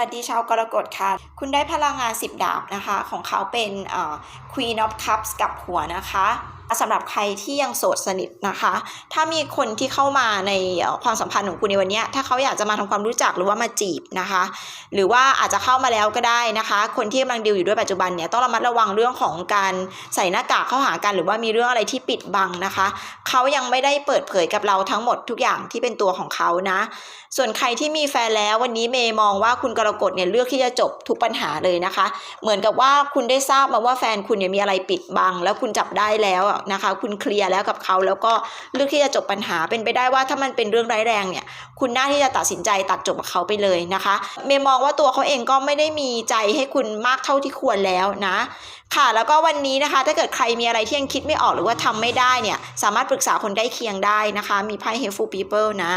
สวัสดีชาวกรกฎค่ะ คุณได้พลังงาน 10 ดาบนะคะ ของเขาเป็นเอ่อ Queen of Cups กับหัวนะคะ สำหรับใครที่ยังโสดสนิทนะคะ ถ้ามีคนที่เข้ามาในความสัมพันธ์ของคุณในวันนี้ ถ้าเขาอยากจะมาทำความรู้จักหรือว่ามาจีบนะคะ หรือว่าอาจจะเข้ามาแล้วก็ได้นะคะ คนที่กำลังดีลอยู่ด้วยปัจจุบันเนี่ยต้องระมัดระวังเรื่องของการใส่หน้ากากเข้าหากัน หรือว่ามีเรื่องอะไรที่ปิดบังนะคะ เขายังไม่ได้เปิดเผยกับเราทั้งหมดทุกอย่างที่เป็นตัวของเขานะ ส่วนใครที่มีแฟนแล้ววันนี้เมย์มองว่าคุณกรกฎเนี่ยเลือกที่จะจบทุกปัญหาเลยนะคะ เหมือนกับว่าคุณได้ทราบมาว่าแฟนคุณเนี่ยมีอะไรปิดบัง แล้วคุณจับได้แล้วอะนะคะ คุณเคลียร์แล้วกับเขาแล้วก็เลือกที่จะจบปัญหาเป็นไปได้ว่าถ้ามันเป็นเรื่องร้ายแรงเนี่ย คุณน่าที่จะตัดสินใจตัดจบกับเขาไปเลยนะคะ เมย์มองว่าตัวเขาเองก็ไม่ได้มีใจให้คุณมากเท่าที่ควรแล้วนะค่ะแล้วก็วันนี้นะคะ ถ้าเกิดใครมีอะไรที่ยังคิดไม่ออกหรือว่าทำไม่ได้เนี่ย สามารถปรึกษาคนใกล้เคียงได้นะคะ มีไพ่ helpful people นะ